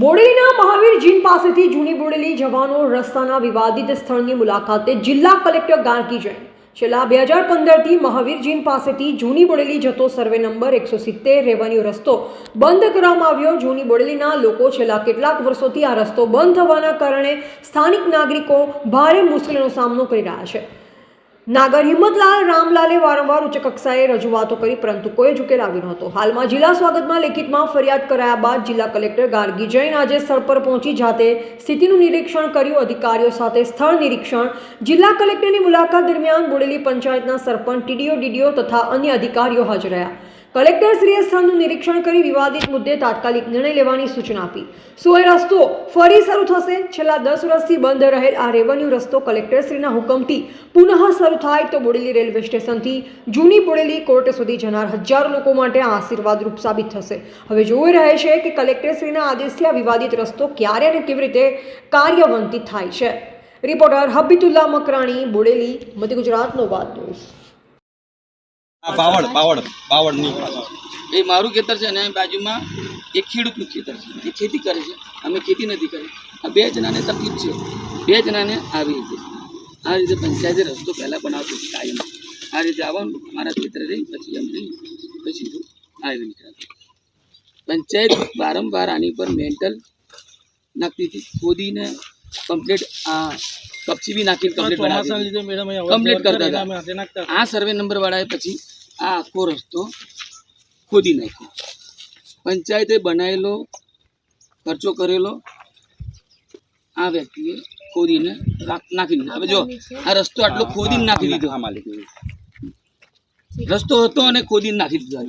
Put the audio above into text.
બોડેલીના મહાવીર જીન પાસેથી જૂની બોડેલી જવાનો રસ્તાના વિવાદિત સ્થળની મુલાકાતે જિલ્લા કલેક્ટર ગાર્ગી જૈન. છેલ્લા બે હજાર પંદરથી મહાવીર જીન પાસેથી જૂની બોડેલી જતો સર્વે નંબર એકસો સિત્તેર રેવન્યુ રસ્તો બંધ કરવામાં આવ્યો. જૂની બોડેલીના લોકો છેલ્લા કેટલાક વર્ષોથી આ રસ્તો બંધ થવાના કારણે સ્થાનિક નાગરિકો ભારે મુશ્કેલીનો સામનો કરી રહ્યા છે. નાગર હિંમતલાલ, રામલાલે વારંવાર ઉચ્ચ કક્ષાએ રજૂઆતો કરી, પરંતુ કોઈ જ ઉકેલ આવ્યો નહોતો. હાલમાં જિલ્લા સ્વાગતમાં લેખિતમાં ફરિયાદ કરાયા બાદ જિલ્લા કલેક્ટર ગાર્ગી જૈન આજે સ્થળ પર પહોંચી, જાતે સ્થિતિનું નિરીક્ષણ કર્યું. અધિકારીઓ સાથે સ્થળ નિરીક્ષણ, જિલ્લા કલેક્ટરની મુલાકાત દરમિયાન બોડેલી પંચાયતના સરપંચ, ટીડીઓ, ડીડીઓ તથા અન્ય અધિકારીઓ હાજર રહ્યા. કલેક્ટરશ્રીએ સ્થળનું નિરીક્ષણ કરી વિવાદિત મુદ્દે તાત્કાલિક નિર્ણય લેવાની સૂચના આપી. શું એ રસ્તો ફરી શરૂ થશે. છેલ્લા દસ વર્ષથી બંધ રહેલ આ રેવન્યુ રસ્તો કલેક્ટરશ્રીના હુકમથી પુનઃ શરૂ થાય તો બોડેલી રેલવે સ્ટેશનથી જૂની બોડેલી કોર્ટ સુધી જનાર હજારો લોકો માટે આ આશીર્વાદરૂપ સાબિત થશે. હવે જોઈ રહે છે કે કલેક્ટરશ્રીના આદેશથી આ વિવાદિત રસ્તો ક્યારે અને કેવી રીતે કાર્યવંતિત થાય છે. રિપોર્ટર હબીતુલ્લા મકરાણી, બોડેલી, મધ્ય ગુજરાતનો વાત ન્યૂઝ. પાવડ પાવડ પાવડની એ મારું ખેતર છે અને બાજુમાં એક ખેડૂતનું ખેતર છે. એ ખેતી કરે છે. અમે ખેતી નથી કરી. આ બે જણાને તકલીફ છે. બે જણાને આવી રીતે. આ રીતે પંચાયતે રસ્તો પહેલાં બનાવતો કાયમ. આ રીતે આવવાનું. મારા ખેતરે રહી પછી એમ રહી પછી આવી નીકળ્યા પંચાયત વારંવાર આની પર મેન્ટલ નાખતી હતી. ખોદીને કમ્પ્લીટ આ કપચી બી નાખીને કમ્પ્લીટ બનાવી કમ્પ્લીટ કરતા હતા. આ સર્વે નંબર વાળાએ પછી આ આખો રસ્તો ખોદી નાખ્યો. પંચાયતે બનાવેલો ખર્ચો કરેલો આ વ્યક્તિએ ખોદીને નાખી દીધો. હવે જો આ રસ્તો આટલો ખોદીને નાખી દીધો હા માલિક. રસ્તો હતો અને ખોદીને નાખી દીધો.